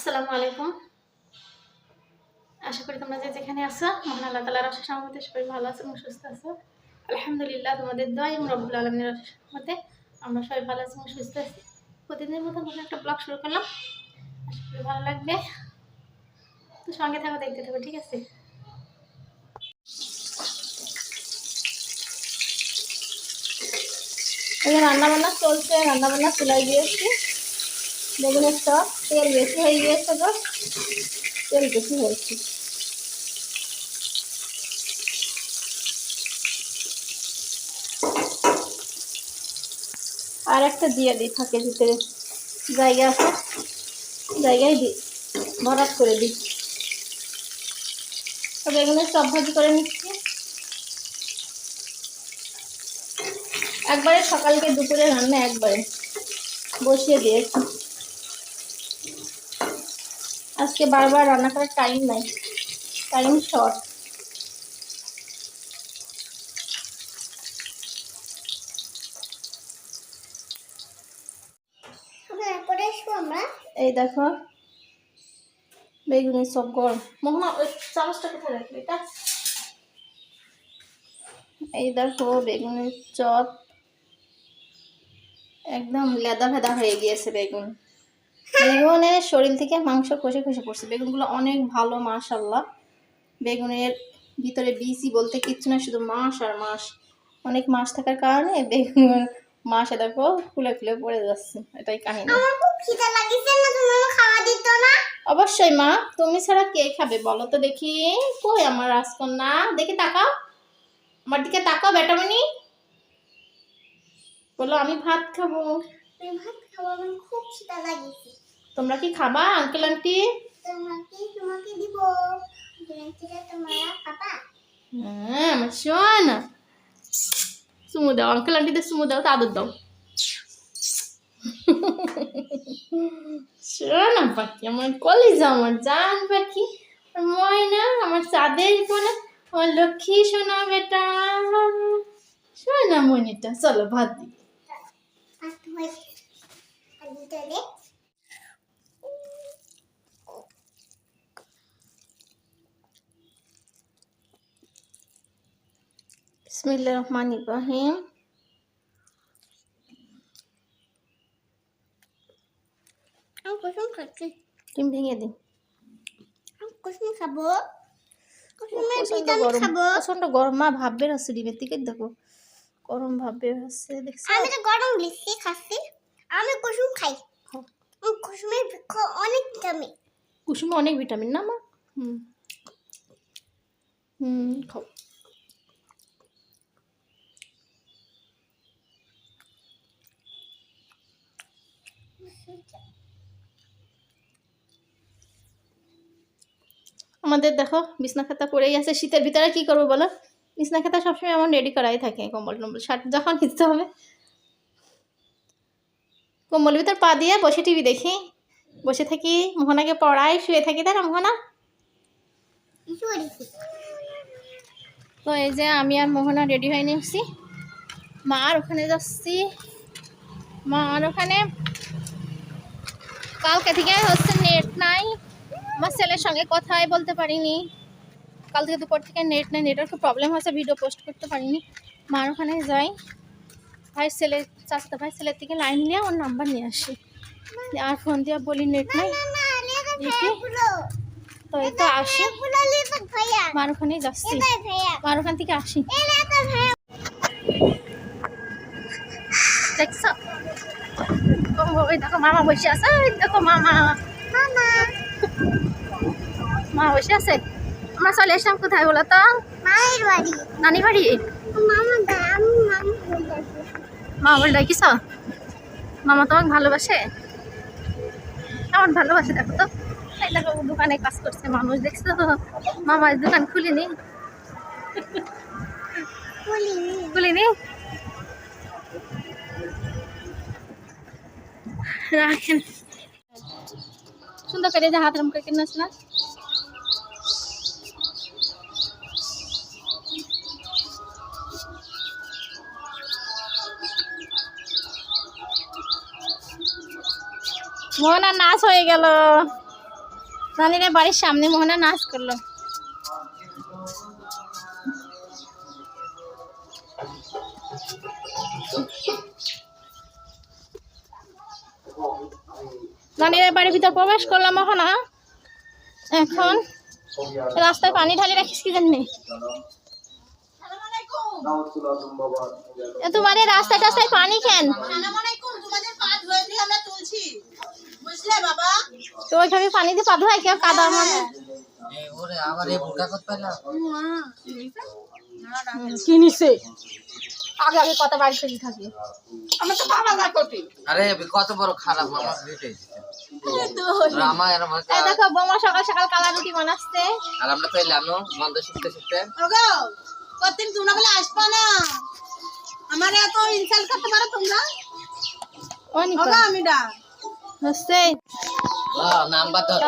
আসসালামু আলাইকুম। আশা করি তোমরা যে যেখানে আছো, মহান আল্লাহ তালার অশেষ সহমতে সবাই ভালো আছো এবং সুস্থ আছো। আলহামদুলিল্লাহ, তোমাদের দয় এবং রব্বুল আলমীর সহমতে আমরা সবাই ভালো আছি এবং সুস্থ আছি। প্রতিদিনের মতো নতুন একটা ব্লগ শুরু করলাম। আশা করি ভালো লাগবে। তো সঙ্গে থাকো, দেখতে থাকো, ঠিক আছে? রান্না বান্না চলছে রান্না বান্না চুলাই দিয়েছি। বেগুনের চপ, তেল বেশি হয়ে গিয়েছে তো, তেল বেশি হয়েছে। আর একটা দিয়ে দিই, ফাঁকে ভিতরে জায়গা আছে, জায়গায় দিই, ভরাট করে দিই। তো বেগুনের চপ ভাজি করে নিচ্ছি। একবারে সকালকে দুপুরে রান্না একবারে। বসিয়ে দিয়েছি। আজকে বারবার রান্না করার টাইম নাই। টাইম শর্ট আসব আমরা। এই দেখো বেগুনের সব গরম। মোহনা ওই চামচটা কোথায় রাখবে এটা? এই দেখো বেগুনের চপ। একদম লেদা ভেদা হয়ে গিয়েছে বেগুন। বেগুনের শরীর থেকে মাংস কষে কষে পড়ছে। বেগুনগুলো অনেক ভালো মাশাল্লাহ বেগুনের ভিতরে বিসি বলতে কিচ্ছু না শুধু মাস আর মাস। অনেক মাস থাকার কারণে বেগুন মাসে দেখো খুলে খুলে পড়ে যাচ্ছে এটাই কাহিনী। খুব অবশ্যই মা তুমি ছাড়া কে খাবে বলো তো দেখি। কই আমার রাজকন্যা? দেখি তাকাও। আমার দিকে তাকাও বেটামণি বলো আমি ভাত খাব। ভাত আমার খুব খিদে লাগিছে। তোমরা কি খাবা আঙ্কেল আন্টি তোমাকে তোমাকে দিব। তোমরা হ্যাঁ আমার সুমু দাও আঙ্কেল আন্টিদের সুমু দাও তো আদর দাও। পাখি আমার কলিজা আমার জান পাখি। আমার ময়না আমার চাঁদের কোনা আমার লক্ষ্মী সোনা বেটা। সোনা মনিটা চলো ভাত দিই। আর তোমার আর দিতে দে বিসমিল্লাহির রহমানির রহিম আমি কুসুম খাচ্ছি ভেঙে দিন কুসুম খাব প্রচণ্ড গরম মা ভাব বের হচ্ছে ডিমের দিকে দেখো গরম ভাব বের হচ্ছে দেখছ আমি তো গরম লিচি খাচ্ছি আমি কুসুম খাই কুসুমের অনেক ভিটামিন কুসুমে অনেক ভিটামিন না মা হুম হুম খাও আমাদের দেখো, বিছনা খাতা পরেই আছে। শীতের ভিতরে কি করব বলো? বিছনা খাতা সবসময় আমার রেডি করাই থাকে, কম্বল টম্বল, শার্ট যখন নিতে হবে। কম্বল ভিতর পা দিয়ে বসে টিভি দেখি। বসে থাকি, মোহনাকে পড়াই, শুয়ে থাকি না মোহনা? তো এই যে আমি আর মোহনা রেডি হয়ে নিয়েছি। মা আর ওখানে যাচ্ছি। মা আর ওখানে কালকে থেকে হচ্ছে নেট নাই। আমার ছেলের সঙ্গে কথাই বলতে পারিনি। কাল থেকে দুপুর থেকে নেট নাই নেটের খুব প্রবলেম হয়েছে ভিডিও পোস্ট করতে পারিনি। মার ওখানে যাই। ভাই ছেলে চাচাতো ভাই ছেলের থেকে লাইন নিয়ে ওর নাম্বার নিয়ে আসি। আর ফোন দিয়ে বলি নেট নাই। তো এই তো আসি। পুরো লেগে ভাইয়া। মার ওখানে যাচ্ছি। মার ওখান থেকে আসি। দেখছ? দেখো মামা বসে আছে। দেখো মামা। মামা। মা বসে আছে? আমরা চলে এসলাম কোথায় বলো তো? মায়ের বাড়ি। নানি বাড়ি? মা বলে ডাকিস? মামা তোমাকে ভালোবাসে? কেমন ভালোবাসে দেখো তো। এই দেখো দোকানে কাজ করছে মানুষ দেখছ? তো মামা দোকান খুলিনি। খুলিনি? রাখেন। সুন্দর করে যে হাত রম করে কিনে মোহনা মোহনার নাচ হয়ে গেল রানীরা বাড়ির সামনে মোহনা নাচ করল রানীরা বাড়ির ভিতর প্রবেশ করলাম মোহনা এখন রাস্তায় পানি ঢালি রাখিস কি জানি। তোমাদের রাস্তায় টাস্তায় পানি কেন? তো ওইভাবে পানি দিয়ে পা ধোয় কেউ কাদা মানে ওরে আবার এই বোকা করতে পারলাম কি নিছে? আগে আগে কথা বাড়ি থেকে থাকে। আমার তো বাবা যা করবি আরে কত বড় খারাপ আমার দেখো বোমা সকাল সকাল কালা রুটি বানাচ্ছে। আর আমরা তো এলাম না? বন্ধ শিখতে শিখতে ওগো কতদিন তোমরা বলে আসবা না? আমার এত ইনসাল্ট করতে পারো তোমরা? ওগো আমি ডা হচ্ছে নাম্বার ধর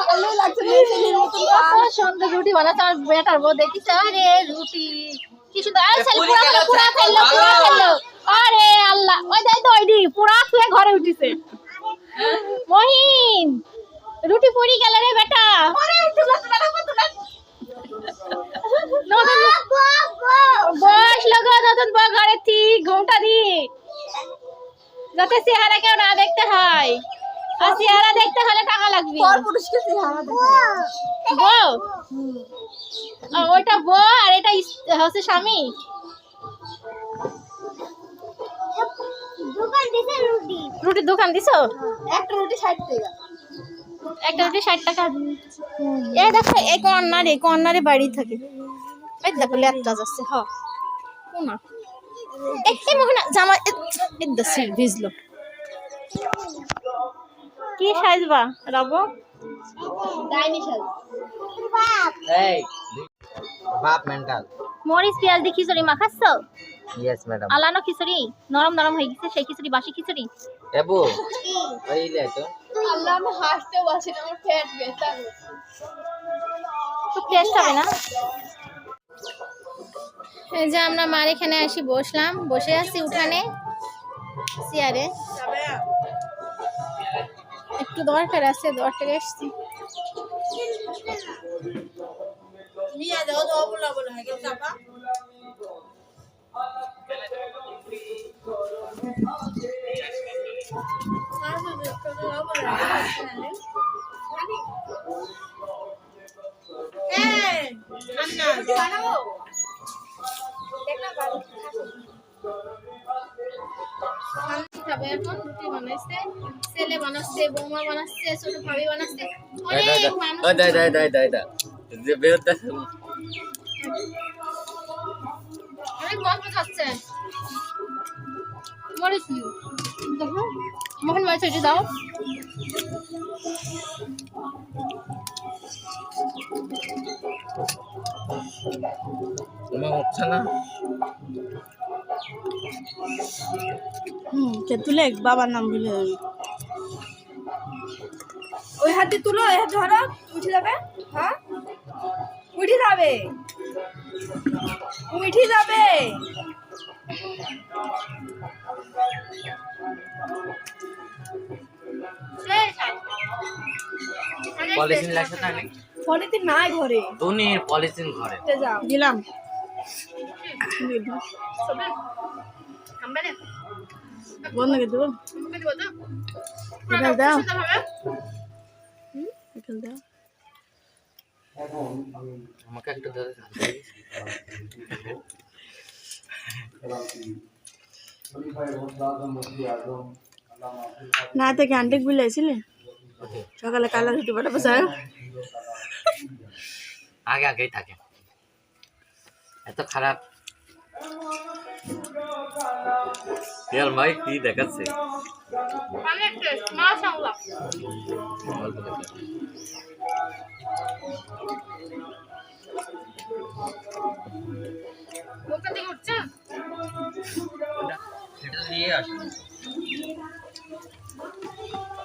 ভালো লাগছে। মেয়েছেলের মতো কত সুন্দর রুটি বানাচ্ছে। আমার বেটার বউ দেখিস আরে রুটি। কি সুন্দর? আরে সেল পুরা পুরা ফেলল পুরা ফেলল আরে আল্লাহ ওই দেখ তো ওইডি পুরা শুয়ে ঘরে উঠিছে। মহিন রুটি পুরি গেল রে বেটা। আরে তুলা তুলা তুলা বস লগো নতুন বউ ঘরে ঠিক ঘুমটা দি। যাতে চেহারা কেউ না দেখতে হয়। আর চেহারা দেখতে হলে টাকা লাগবে। পুরুষকে চেহারা বউ? আর এটা হচ্ছে স্বামী? রুটির দোকান দিছো? একটা রুটি ষাট টাকা। একটা রুটি ষাট টাকা। এই দেখো এই কর্নারে কর্নারে বাড়ি থাকে। এই দেখো ল্যাপটা যাচ্ছে হ। মোহনা জামা ভিজলো। কি সাজবা রাবো? ডাইনি সাজ বাপ এই বাপ মেন্টাল মরিচ পেঁয়াজ দিয়ে খিচুড়ি মাখাচ্ছ? ইয়েস ম্যাডাম আলানো খিচুড়ি? নরম নরম হয়ে গেছে সেই খিচুড়ি বাসি খিচুড়ি? এবু ওই লে তো। আল্লাহ আমি হাসতে বসে না আমার পেট ব্যথা খুব টেস্ট হবে না? এই যে আমরা মার এখানে আসি বসলাম। বসে আছি উঠানে চেয়ারে একটু দরকার আছে দরকার এসছি নিয়ে বানাচ্ছে বৌমা বানাচ্ছে ছোট ভাবি বানাচ্ছে। দাই দাই অনেক মানুষ দাই দাই দাই দাই দাই দাই যে অনেক গল্প নিউ দেখো মোহন দাও। তোমার হচ্ছে না? হুম কে তুলে বাবার নাম ভুলে ওই হাতে তুলো ওই হাতে ধরো উঠে যাবে। হ্যাঁ? উঠে যাবে। উঠে যাবে। পলিথিন লাগছে নাই ঘরে। পলিথিন ঘরে। যাও। দিলাম বন্ধ করে দেবো। দাও। এখানে দাও আমাকে একটু ধরে না থেকে আন্টিক বুলাইছিলে সকালে কালা রুটি পাঠাবো স্যার আগে আগেই থাকে। এত খারাপ। ইয়ার ভাই কি দেখাচ্ছে? অনেক টেস্ট মাশাআল্লাহ।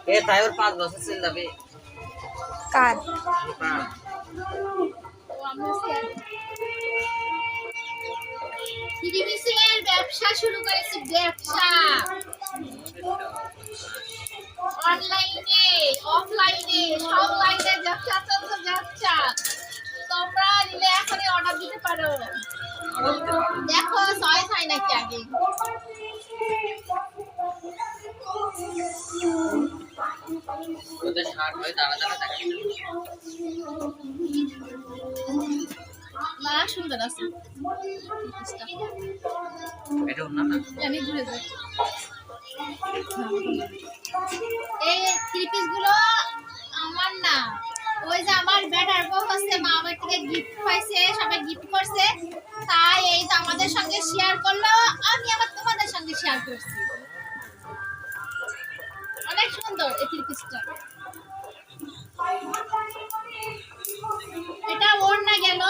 এ তাই ওর পাঁচ বছর ছিল যাবে কার? ব্যবসা শুরু করেছে ব্যবসা। অনলাইন সব লাইনে যাচ্ছে চলছে যাচ্ছে। তোমরা নিলে এখনই অর্ডার দিতে পারো। দেখো চয়েস হয় নাকি আগে। না সুন্দর আছে এটা না? জানি ঘুরে যায় এই থ্রি পিসগুলো আমার না। ওই যে আমার বেটার বউ হচ্ছে মা বাবার থেকে গিফট পাইছে সবাই গিফট করছে। তাই এই তো আমাদের সঙ্গে শেয়ার করল আমি আবার তোমাদের সঙ্গে শেয়ার করছি। অনেক সুন্দর এই থ্রি পিসটা এটা ওর না গেল?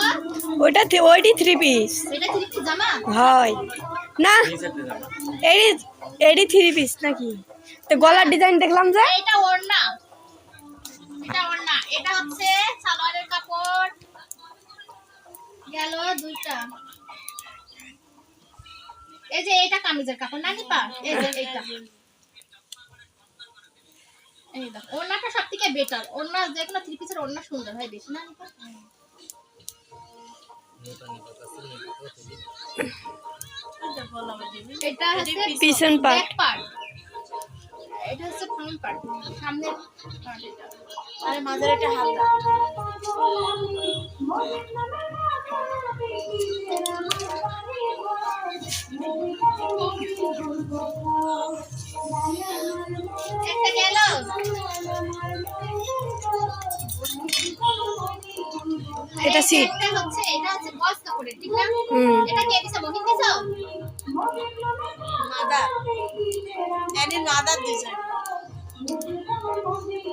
ওইটা থি- ওইটি থ্রি পিস এটা থ্রি পিস জামা? হয়। না এডি এডি থ্রি পিস নাকি? তো গলার ডিজাইন দেখলাম যে এটা ওড়না। এটা ওড়না। এটা হচ্ছে সালোয়ারের কাপড়। গেল দুইটা। এই যে এটা কামিজের কাপড়, না নিপা? এই যে ওড়নাটা সব থেকে বেটার ওড়না, যে কোনো থ্রি পিসের ওড়না সুন্দর হয় বেশি, না এটা হচ্ছে পিছন back part। এটা হচ্ছে ফ্রন্ট পার্ট সামনের এটা। আর মাঝের একটা হাতা একটা গেল এটা এই seat। হচ্ছে এটা হচ্ছে বস কাপড়ের ঠিক না? এটা কে দিছো মাদার এনে মাদার ডিজাইন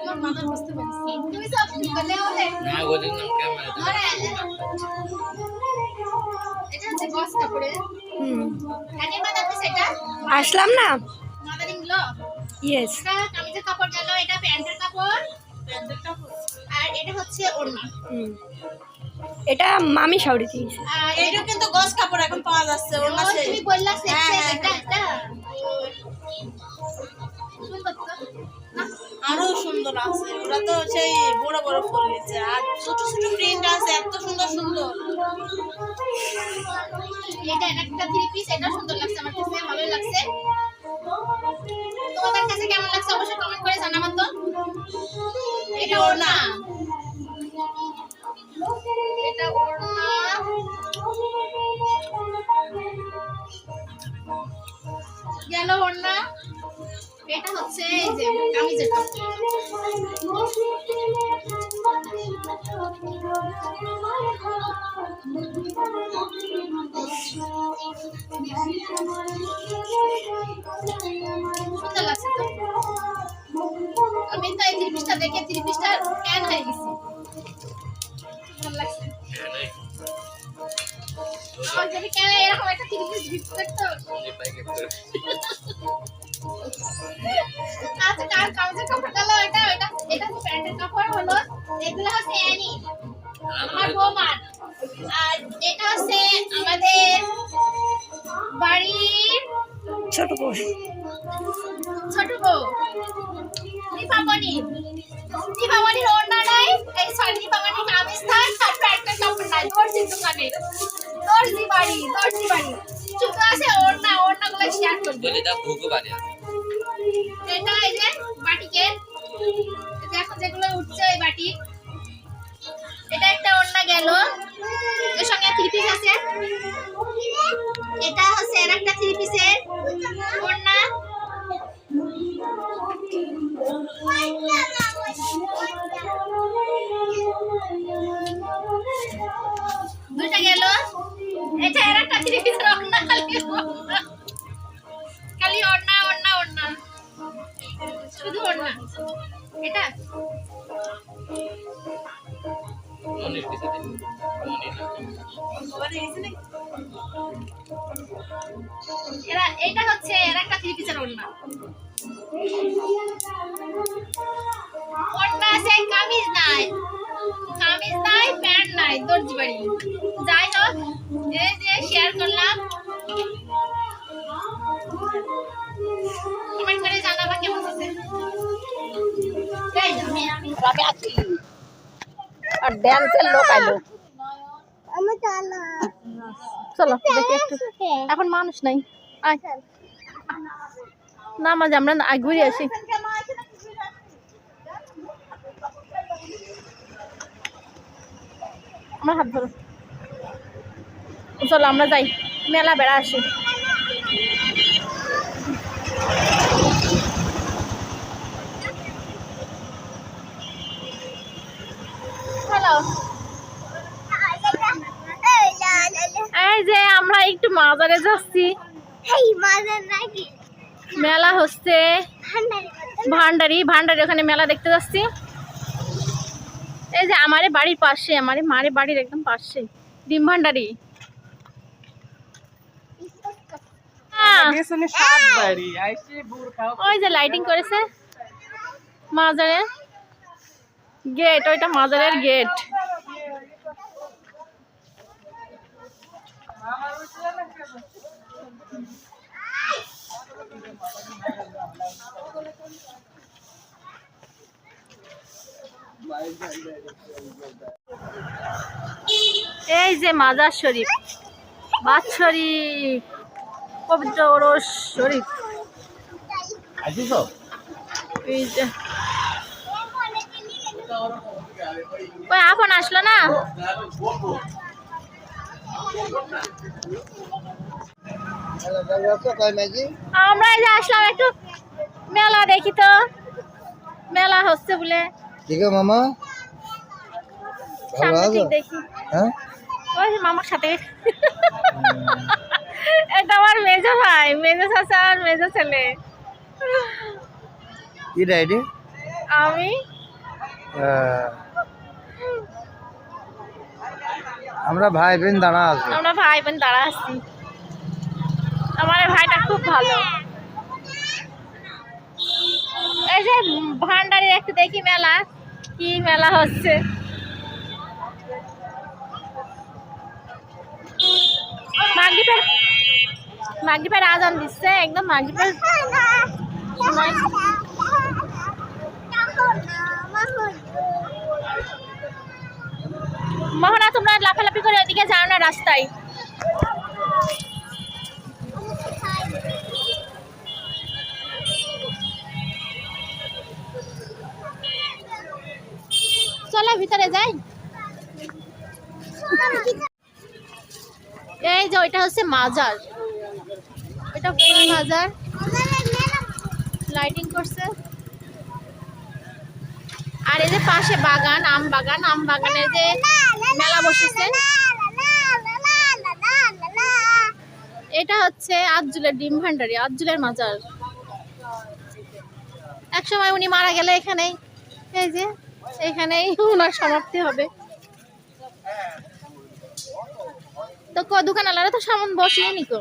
তোমার বুঝতে পারছি তুমি সব বলে ওলে না ওদের নাম ক্যামেরা এটা হচ্ছে হুম। এনে মাথা দিছে এটা? আসলাম না? মাদারিং লো ইয়েস এটা কামিজের কাপড় গেল এটা প্যান্টের কাপড়। প্যান্টের কাপড়। আর এটা হচ্ছে ওড়না। হুম। এটা মামি শাড়ি দিয়েছে এইটা কিন্তু গস কাপড় এখন পাওয়া যাচ্ছে ওর কাছে। তুমি বললা সেট হ্যাঁ, সেট হ্যাঁ, এটা এটা। সুন্দর না আরও সুন্দর আছে ওরা তো সেই বড় বড় ফুল নিচ্ছে আর ছোট ছোট প্রিন্ট আছে এত সুন্দর সুন্দর। এটা একটা থ্রি পিস এটা সুন্দর লাগছে আমার কাছে ভালোই লাগছে। তোমাদের কাছে কেমন লাগছে? অবশ্যই কমেন্ট করে জানাবেন তো। এটা ওড়না এটা ওড়না গেল এটা হচ্ছে এই যে কামিজের সুন্দর আমি তো এই থ্রি পিসটা দেখে থ্রি পিসটা ফ্যান হয়ে গেছি। এরকম একটা থ্রি পিস আচ্ছা কার কামিজের কাপড় গেল এটা এটা কাপড় হলো এগুলো হচ্ছে আমার বৌমার। আর এটা হচ্ছে আমাদের বাড়ির ছোট বই ছোট বউ। দীপাবলি। দীপাবলির ওড়না নাই এই সরি দীপাবলি কামিজ নাই আর প্যান্টের কাপড় নাই? দর্জির দোকানে। দর্জি বাড়ি দর্জি বাড়ি। শুধু আছে ওড়না ওড়না গুলো শেয়ার করবি। বলে দাও ভুগু বাড়ি এটা এই যে বাটিকে দেখো যেগুলো উঠছে ওই বাটি। এটা একটা ওড়না গেল। এর সঙ্গে থ্রি পিস আছে। এটা হচ্ছে আর একটা থ্রি পিসের ওড়না। দুইটা গেল। এটা আর একটা থ্রি পিসের ওড়না, খালি। খালি ওড়না ওড়না ওড়না। শুধু ওড়না। এটা? মনির কিছু দিন মনির না। ওখানে গেছে নাকি? এরা এটা হচ্ছে এর একটা থ্রি পিসের ওড়না। ওড়না আছে কামিজ নাই। কামিজ নাই প্যান্ট নাই দর্জি বাড়ি। যাই হোক এই যে শেয়ার করলাম। কমেন্ট করে জানাবা কেমন আছে এই আমি আমি। আমি আছি। আর ড্যান্সের লোক আইলো। চলো দেখি একটু। এখন মানুষ নাই। আয়। না মাঝে আমরা আয় ঘুরে আসি। আমার হাত ধরো। চলো আমরা যাই। মেলা বেড়া আসি। এই যে আমরা একটু মাজারে যাচ্ছি। এই মাঝে নাকি? মেলা হচ্ছে। ভান্ডারি। ভান্ডারি ভান্ডারি ওখানে মেলা দেখতে যাচ্ছি। এই যে আমারে বাড়ির পাশে আমারে মারে বাড়ির একদম পাশে। ডিম ভান্ডারি। আহ, ওই যে লাইটিং করেছে। মাজারে। গেট ওইটা মাজারের গেট। এই যে মাজার শরীফ বাদ শরীফ পবিত্র ওরস শরীফ। এই যে ওই আপন আসলো না? আমরা এই যে আসলাম একটু মেলা দেখি তো। মেলা হচ্ছে বলে। ঠিক আছে মামা। ভালো আছো? দেখি। হ্যাঁ? ওই মামার সাথে। এটা আমার মেজো ভাই মেজো চাচা আর মেজো ছেলে। কি ডাইডি? আমি। আমরা ভাই বোন দাঁড়া আছি। আমরা ভাই বোন দাঁড়া আছি। আমার এই ভাইটা খুব ভালো। এই যে ভান্ডারের একটু দেখি মেলা কি মেলা হচ্ছে। মাগরিবের মাগরিবের আজান দিচ্ছে একদম মাগরিবের সময় মোহনা, তোমরা লাফালাফি করে ওইদিকে যাও না রাস্তায়। চলো ভিতরে যাই। এই যে ওইটা হচ্ছে মাজার। এটা পুরো মাজার। লাইটিং করছে। আর এই যে পাশে বাগান আম বাগান আম বাগানে যে মেলা বসেছে। এটা হচ্ছে আজজুলের ডিম ভান্ডারি আজজুলের মাজার। এক সময় উনি মারা গেলে এখানেই এই যে এখানেই ওনার সমাপ্তি হবে। তো ক দোকান আলাদা তো সামন বসিয়ে নি তো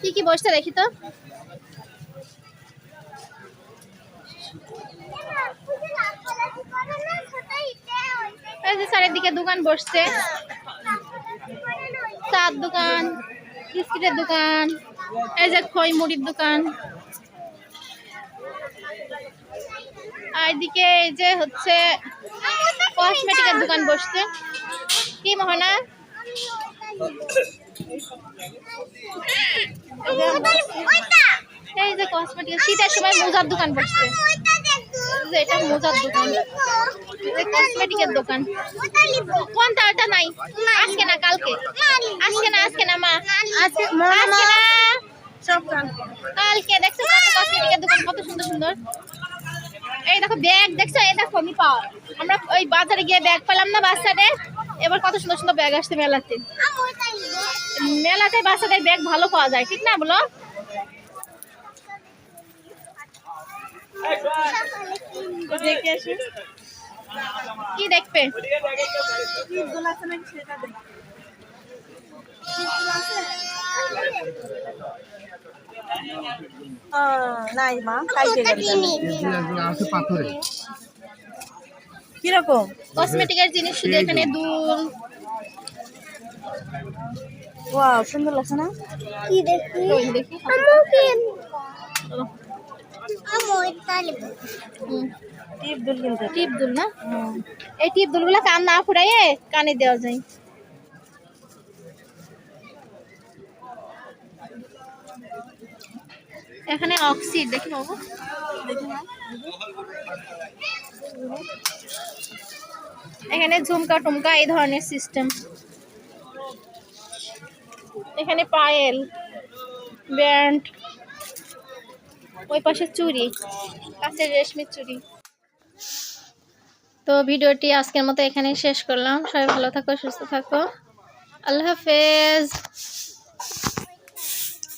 কি কি বসতে দেখি তো এই যে চারিদিকে দোকান বসছে। চার দোকান, বিস্কিটের দোকান, এই যে খই মুড়ির দোকান। আর এদিকে এই যে হচ্ছে কসমেটিকের দোকান বসছে। কি মোহনা? এই যে কসমেটিক শীতের সময় মোজার দোকান বসছে। যে এটা মোজার দোকান। কসমেটিকের দোকান। নাই। আজকে না কালকে। আজকে না আজকে না মা। আজকে আজকে না। কালকে দেখছ কত কসমেটিকের দোকান কত সুন্দর সুন্দর। এই দেখো ব্যাগ দেখছ? এই দেখো আমি পাওয়া। আমরা ওই বাজারে গিয়ে ব্যাগ পেলাম না বাচ্চাদের। এবার কত সুন্দর সুন্দর ব্যাগ আসছে মেলাতে। মেলাতে বাচ্চাদের ব্যাগ ভালো পাওয়া যায় ঠিক না বলো? কি দেখবে? নাই মা আছে পাথরে কীরকম? কসমেটিকের জিনিস শুধু এখানে দুল। ওয়াও সুন্দর লাগছে না? কি দেখি। দেখি টিপ দুল টিপ দুল না? এই টিপ দুলগুলো কান না ফুরাইয়ে কানে দেওয়া যায়। এখানে অক্সিড দেখি বাবু। এখানে ঝুমকা টুমকা এই ধরনের সিস্টেম এখানে পায়েল ব্যান্ড। ওই পাশে চুরি কাছে রেশমির চুরি। তো ভিডিওটি আজকের মতো এখানেই শেষ করলাম। সবাই ভালো থাকো, সুস্থ থাকো। আল্লাহ হাফেজ।